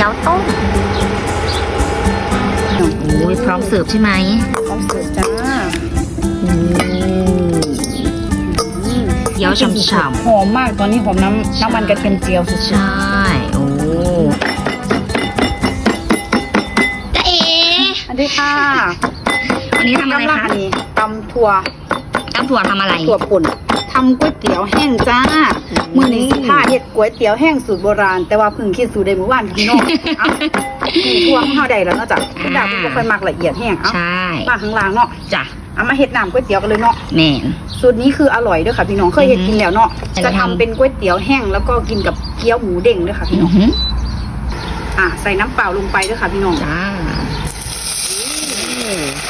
เกี๊ยวต้มโอ้ยพร้อมเสิร์ฟใช่ไหมพร้อมเสิร์ฟจ้าอืมเกี๊ยวฉ่ำหอมมากตอนนี้หอมน้ำน้ำมันกระเทียมเจียวสุดๆใช่โอ้จ๊ะเอ๋ๆอันนี้ค่ะวันนี้ทำอะไรกำลังคะอันนี้ตำถั่วตำถั่วทำอะไรถั่วป่น ทำก๋วยเตี๋ยวแห้งจ้าอืมมือนี้สิผ้าเฮ็ดก๋วยเตี๋ยวแห้งสูตรโบราณ แต่ว่าเพิ่งคิดสูตรได้เมื่อวานพี่น้องเอ้านี่ทั่วของเฮาได้แล้วเนาะจ้ะคุณดาวเพิ่นบ่ค่อยมักละเอียดแห้งเอ้าใช่มาข้างล่างเนาะจ้ะเอามาเฮ็ดน้ำก๋วยเตี๋ยวกันเลยเนาะแม่น สูตรนี้คืออร่อยด้วยค่ะพี่น้องเคยเห็นอือหือกินแล้วเนาะจะจะทำทำเป็นก๋วยเตี๋ยวแห้งแล้วก็กินกับเกี๊ยวหมูเด้งด้วยค่ะพี่อืน้อองหืออะใส่น้ำเปล่าลงไปด้วยค่ะพี่น้อง จ้าใส่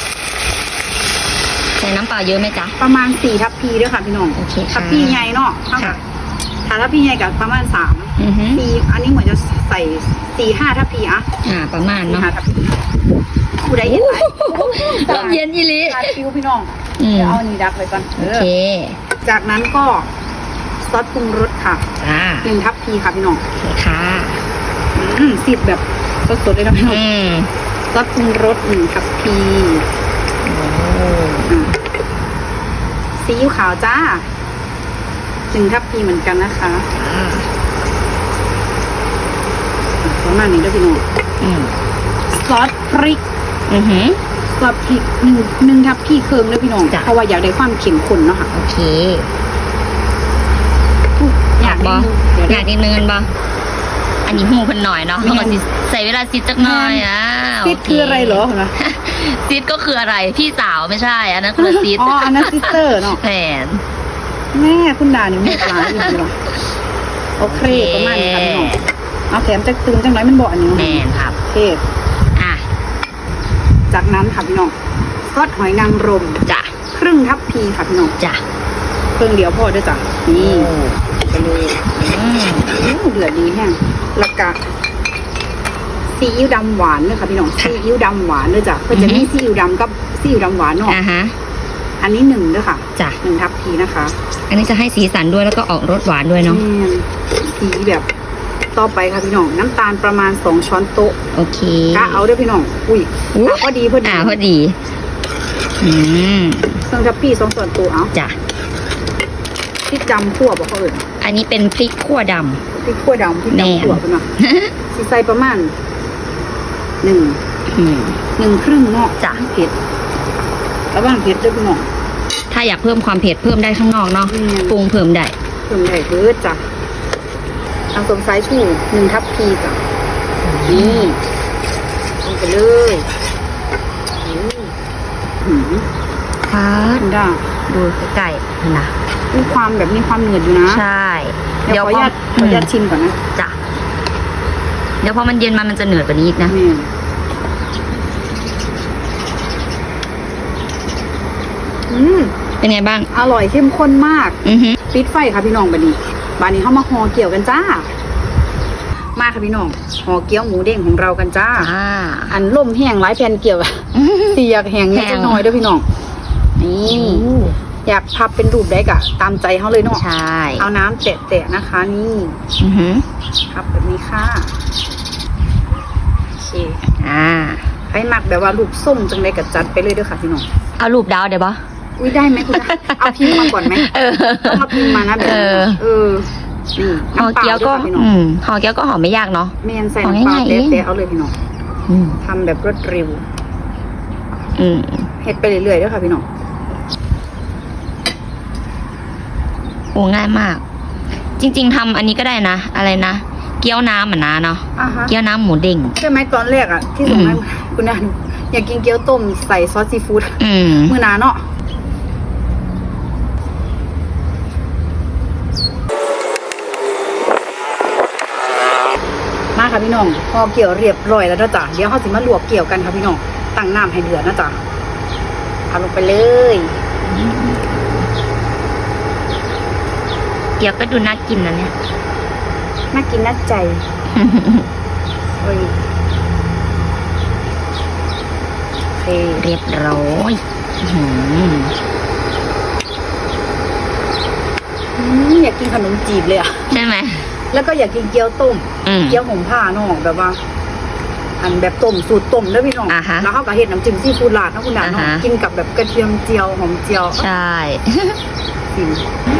น้ำเปล่าเยอะไหมจ๊ะ ประมาณสี่ทัพพีด้วยค่ะพี่น้องโอเคค่ะทัพพีใหญ่เนาะเท่ากับถ้าทัพพีใหญ่กับประมาณสามอือหือสี่อันนี้เหมือนจะใส่สี่ห้าทัพพีอะอ่า ประมาณสี่เนาะห้าทัพพีผู้ใดเห็นไหมลมเย็นอีหลิชาคิวพี่น้องอืม เดี๋ยวเอาอันนี้ดักไว้ก่อนเอโออเคจากนั้นก็ซอสปรุงรสค่ะจ้าหนึ่งทัพพีค่ะพี่น้องโอเคค่ะ อืมสิบแบบสดๆเลยนะพี่น้อง อืม ซอสปรุงรสหนึ่งทัพพีโอ้อะ ซีอิ๊วขาวจ้าหนึ่งทัพพีเหมือนกันนะคะอ่าประมาณนี้ด้วยพี่น้องอืมซอสพริก อือหือซอสพริกหนึ่งหนึ่งทัพพีเคิร์มด้วยพี่น้องจ้ะเพราะว่าอยากได้ความเค็มข้นเนาะค่ะ โอเค อยากบ่ได้เดี๋ยวอยากนิดนึงกันบ่ อันนี้หูเพิ่นหน่อยเนาะแม่นเขาก็สิใส่เวลาซิดจักหน่อยอะซิดโคืออะไรเหรอเห็นไหมซิดก็คืออะไรพี่สาวไม่ใช่ อันนั้นคือละซิดอ๋ออันนั้นซิสเตอร์เนาะแผนแม่คุณดานี่ไม่ร้ายอีกเนาะโอเคประมาณนี้ค่ะพี่น้องเอาแถมจักตึงจังไรมันบอกอันนี้แมนครับโอเคอะจากนั้นค่ะพี่น้องซอสหอยนางรมจ้ะครึ่งทัพพีค่ะพี่น้องจ้ะเครื่องเดียวพอเด้วยจ้ะนี่ ไปเลยอืมอู้เดือดดีแห้งแล้วก็ซีอิ๊วดำหวานเลยค่ะพี่น้องซีอิ๊วดำหวานเลยจ้ะเพื่อจะมีซีอิ๊วดำกับซีอิ๊วดำหวานเนาะอะฮะอันนี้หนึ่งด้วยค่ะจ้ะหนึ่งทัพพีนะคะ อันนี้จะให้สีสันด้วยแล้วก็ออกรสหวานด้วยเนาะแม่นสีแบบต่อไปค่ะพี่น้องน้ำตาลประมาณสองช้อนโต๊ะโอเคกะเอาเด้วยพี่น้องอุ้ยอุ๊ยกะพอดีพอดีอ่าพอดีอืมเครื่องทัพพีสองช้อนโต๊ะเอาจ้ะพริกดำขั่วบอกเขาเอ่ย อันนี้เป็นพริกขั่วด พริกขั่วดำพริกแม่ดำขั่วเป็นว่าำสิใส่ประมาณหนึ่งอืม หนึ่งครึ่งเนาะจ้ะ เผ็ดระวังเผ็ดด้วยพี่น้อง ถ้าอยากเพิ่มความเผ็ดเพิ่มได้ข้างนอกเนาะอืม ปรุงเพิ่มได้เพิ่มได้เบิดจ้ะทางสมสายชูหนึ่งทัพพีจ้ะนี่ลงไปเลยอืมหืมค่ะคุณด้าดูใกล้ๆนะ มีความแบบมีความเหนืดอยู่นะใช่ เดี๋ยวขออนุญาตขออนุญาตชิมก่อนนะจ้ะเดี๋ยวพอมันเย็นมามันจะเหนืดกว่านี้อีกนะนี่อืมเป็นไงบ้าง อร่อยเข้มข้นมาก อือหือปิดไฟค่ะพี่น้องบันนี้บันนี้เข้ามาห่อเกี่ยวกันจ้า มาค่ะพี่น้องห่อเกี๊ยวหมูเด้งของเรากันจ้า อ่า อันล่มแห้งหลายแผ่นเกี่ยวอะเสียกแห้งนิดแห้งหน่อยเด้วยพี่น้อง นี่ อยากพับเป็นรูปได้กะตามใจเขาเลยเนาะใช่เอาน้ำแตะๆนะคะ นี่อือหือพับแบบนี้ค่ะโอเคอ่าให้หมักแบบว่ารูปส้มจังเลยกับจัดไปเลยเด้วยค่ะพี่น้องเอารูปดาวเดี๋ยวปะอุ้ยได้ไหมคุณเอาพิมพ์มาก่อนไหมเออต้องมาพิมพ์มานะแบบเอนี้อเออนี่ห่อน้ำเปล่าเกี๊ยวด้ก็วยค่ะพี่น้อง อืมห่อเกี๊ยวก็หอมไม่ยากเนาะ เมนใส่ของน้ำเปล่าง่ายๆเอง เตะๆเอาเลยพี่น้องอืมทำแบบรวดเร็วอืม เฮ็ดไปเรื่อยๆด้วยค่ะพี่น้อง โอ้ง่ายมาก จริง ๆทำอันนี้ก็ได้นะ อะไรนะ เกี๊ยวน้ำเหมือนนะเนาะ อ่าฮะ เกี๊ยวน้ำหมูเด้ง ใช่ไหมตอนแรกอะที่ส่งให้คุณนันอยากกินเกี๊ยวต้มใส่ซอสซีฟู้ดอืม มือหนาเนาะมาค่ะพี่น้องพอเกี่ยวเรียบร้อยแล้วนะจ๊ะเดี๋ยวเขาสิมาลวกเกี่ยวกันค่ะพี่น้องตั้งน้ำให้เดือดนะจ๊ะเอาลงไปเลย เกี๊ยวก็ดูน่ากินนะเนี่ย น่ากินน่าใจ โอ้ยโอเคเรียบร้อยอื้อหืออืมอยากกินขนมจีบเลยอะ ใช่ไหม แล้วก็อยากกินเกี๊ยวต้มอืมเกี๊ยวหงผ้าเนาะแบบว่า อันแบบต้มสูตรต้มเด้อพี่น้องอ่าฮะแล้วเขาก็เฮ็ดน้ำจิ้มซีฟู้ดราดเนาะคุณดาเนาะอ่าฮะกินกับแบบกระเทียมเจียวหอมเจียว ใช่กินเกี๊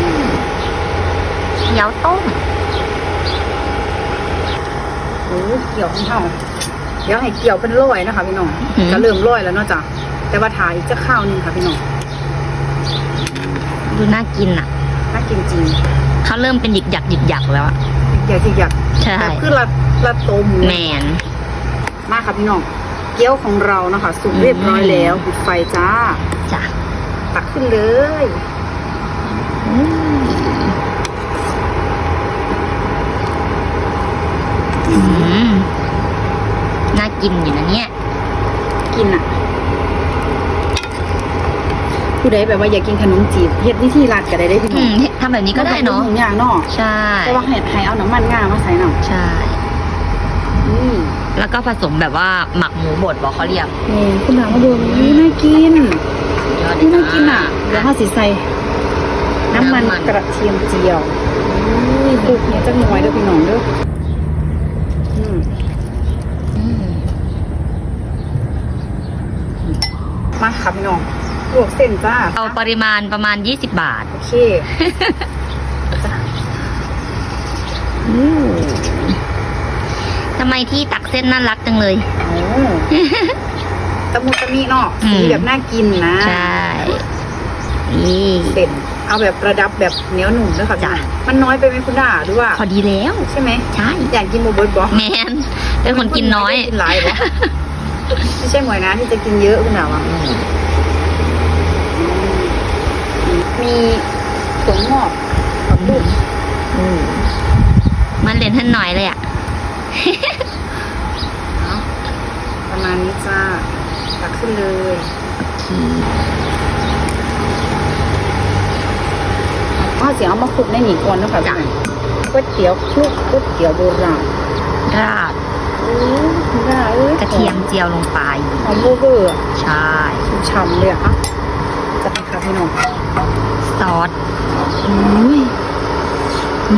ยวต้มโอ้เกี่ยวของเฮาเดี๋ยวให้เกี่ยวเป็นร้อยนะคะพี่น้องอืมจะเริ่มร้อยแล้วเนาะจ้ะแต่ว่าถ่ายอีกจะข้าวหนึงค่ะพี่น้องดูน่ากินอะน่ากินจริงเขาเริ่มเป็นหยิกหยักหยิกหยักแล้วอะอยากที่อยากใช่แบบคือละละโตหมูแมนมากค่ะพี่น้องเกี๊ยวของเรานะคะสุกเรียบร้อยแล้วปิดไฟจ้าจ้ะตักขึ้นเลย อืมอืม น่ากินอยู่นะเนี่ย กินอะ ผู้ใดแบบว่าอยากกินขนมจีบเฮ็ดวิธีรัดก็ได้ได้พี่อืน้องมทำแบบนี้ก็ได้เนาะหมูย่างเนาะใช่ แต่ว่าให้ให้เอาน้ำมันงามาใส่หน่อยใช่ นี่แล้วก็ผสมแบบว่าหมักหมูบดบอกเขาเรียกนี่คุณน้ามาดูนี่น่ากินนี่น่ากินอะเดี๋ยวห้าสิใส่น้ำมันกระเทียมเจียวนี่คลุกเนี่ยจังหน่อยเด้อพี่น้องเด้ออืม อืม มา ค่ะพี่น้องลวกเส้นจ้าเอาปริมาณประมาณ 20 บาท โอเคจ้าทำไมที่ตักเส้นน่ารักจังเลย โอ้ตะมุตะมีเนาะอืม สีแบบน่ากินนะใช่ นี่ เส้นเอาแบบประดับแบบเหนียวหนุ่มด้วยค่ะจ้ะ มันน้อยไปไหมคุณด่าหรือว่า พอดีแล้ว ใช่ไหมใช่ อยากกินโมเบิร์ตบอแมนเป็นคนกินน้อย กินหลายบอ ไม่ใช่หมวยนะที่จะกินเยอะคุณด่าว่ะมีถั่วงอกผักบุ้งอืมมันเล่นท่านหน่อยเลยอะเนาะประมาณนี้จ้าตักขึ้นเลยอ๋อเสียงเอามาคลุกในหนีก่อนเนาะคะจ้ะก๋วยเตี๋ยวคลุกก๋วยเตี๋ยวโบราณราด โอ้ยคุณด่าเอ้ยกระเทียมเจียวลงไปหอมเบอร์เบอร์อะใช่ฉ่ำๆเลยอะค่ะจัดค่ะพี่น้องซอสอุ้ยอื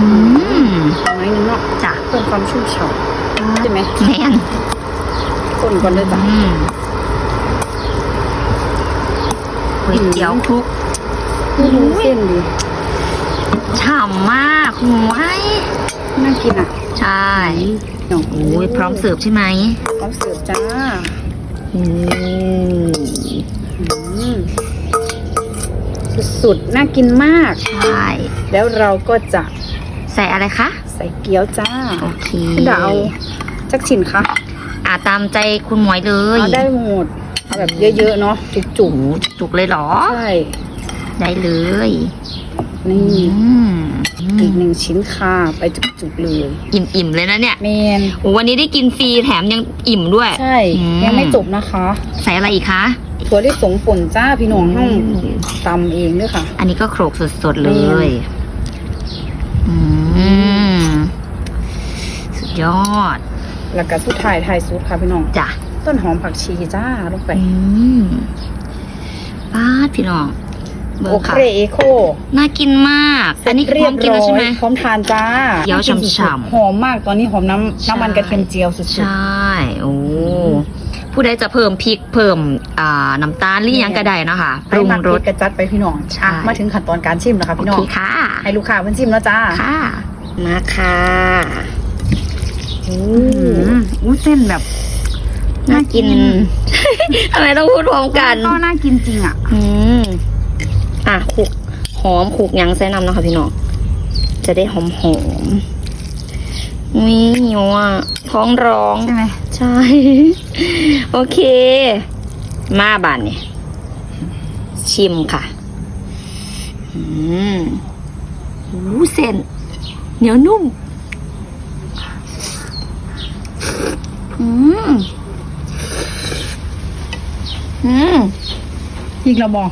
มน้อยนึงเนาะจ้ะเพิ่มความชุ่มฉ่ำใช่ไหมแมนคนก่อนเลยจ้ะอืมก๋วยเตี๋ยวคลุกไม่รู้เส้นดีฉ่ำมากหวยน่ากินอะ ใช่ น้องโอ้ยพร้อมเสิร์ฟใช่ไหมพร้อมเสิร์ฟจ้าอืมอืมสุดๆ น่ากินมาก ใช่ แล้วเราก็จะใส่อะไรคะ ใส่เกี๊ยวจ้า โอเคคุณดาวจักชิ้นคะอ่าตามใจคุณหมวยเลยเอาได้หมดเอาแบบเยอะๆ เนาะจุกจุกจุกเลยเหรอๆใช่ ได้เลย นี่ อืมอีกหนึ่งชิ้นค่ะไปจุกๆเลยอิ่มอิ่มๆเลยนะเนี่ยเมนโอ้วันนี้ได้กินฟรีแถมยังอิ่มด้วย ใช่อืมยังไม่จบนะคะ ใส่อะไรอีกคะถั่วลิสงป่นจ้าพี่น้องห้องตำเองด้วยค่ะ อันนี้ก็โขลกสดๆเลยอืมสุดยอด แล้วก็สุดท้ายไทายซุดค่ะพี่น้องจ้ะต้นหอมผักชีจ้าลงไปอืมป้าดพี่น้อง เบอโอร์เคค่ะ เอโคน่ากินมาก อันนี้คือพร้อมกินแล้วใช่ไหม พร้อมทานจ้าเกี๊ยวฉ่ำๆหอมมากตอนนี้หอมน้ำน้ำมันกระเทียมเจียวสุดใช่โอ้ผู้ใดจะเพิ่มพริกเพิ่มอ่าน้ำตาลหรือหยังก็ได้เนาะคะๆปรุงให้มักรพสกกระจัดไปพี่น้องใช่ อะมาถึงขั้นตอนการชิมแล้วค่ะโอพี่น้อเคง ค่ะ ให้ลูกค้าเพิ่นชิมแล้วจ้าค่ะมาค่ะอืมอู้เส้นแบบน่ากินทำไมต้องพูดพร้อมกัน ก็น่ากินจริงอะ อืม อะขูกหอมขูกหยังใส่น้ำนะคะพี่น้องจะได้หอมหอมๆนี่หิวอะท้องร้องใช่ไหมใช่ โอเค มาบานเนี่ย ชิมค่ะ อืมหูเส้น เหนียวนุ่ม อืม อืมอีกระบอก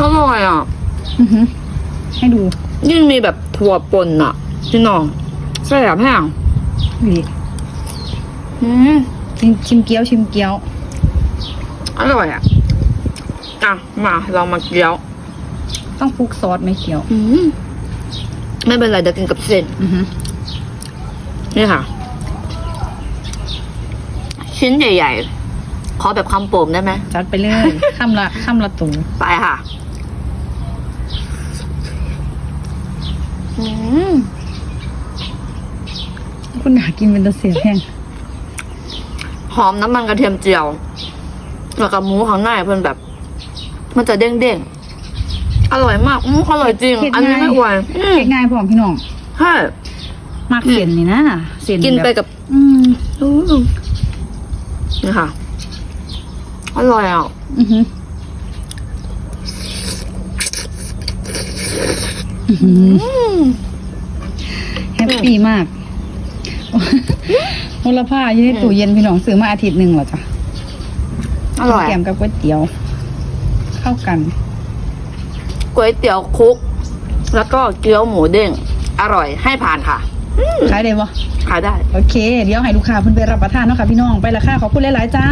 อร่อยอะ อือหือให้ดูยิ่งมีแบบถั่วป่นอะพี่น้องใส่แบบแห้งนี่อืมชิมชิมเกี๊ยวชิมเกี๊ยว อร่อยอะอะมาเรามาเกี๊ยว ต้องคลุกซอสไหมเกี๊ยว อืมไม่เป็นไรเดี๋ยวกินกับเส้นอือฮึนี่ค่ะ ชิ้นใหญ่ๆขอแบบคำโป่งได้ไหมจัดไปเลยคำละคำละตูไปค่ะ อืม คุณอยากกินเป็นตะเสียแห้งหอมน้ำมันกระเทียมเจียว แล้วก็หมูข้างในเพิ่นแบบ มันจะเด้งๆอร่อยมากอืมอร่อยจริงเฮ็ดอันนี้ง่ายไม่อวยอืมเฮ็ดง่ายพร้อมพี่น้องใช่มากเส้นนี่นะเส้นกินไปแบบกับอืมอืมนี่ค่ะ อร่อยอะ อือฮึอื้อหือ อืม แฮปปี้มากมูลค่าอยู่ในตู้เย็นพี่น้องซื้อมาอาทิตย์หนึ่งเหรอจ๊ะอร่อยแกมกับก๋วยเตี๋ยว เข้ากันก๋วยเตี๋ยวคลุก แล้วก็เกี๊ยวหมูเด้งอร่อยให้ผ่านค่ะขายได้ปะขายได้ โอเค เดี๋ยวให้ลูกค้าเพิ่นไปรับประทานเนาะค่ะพี่น้องไปละค่ะขอบคุณหลาย ๆ จ้า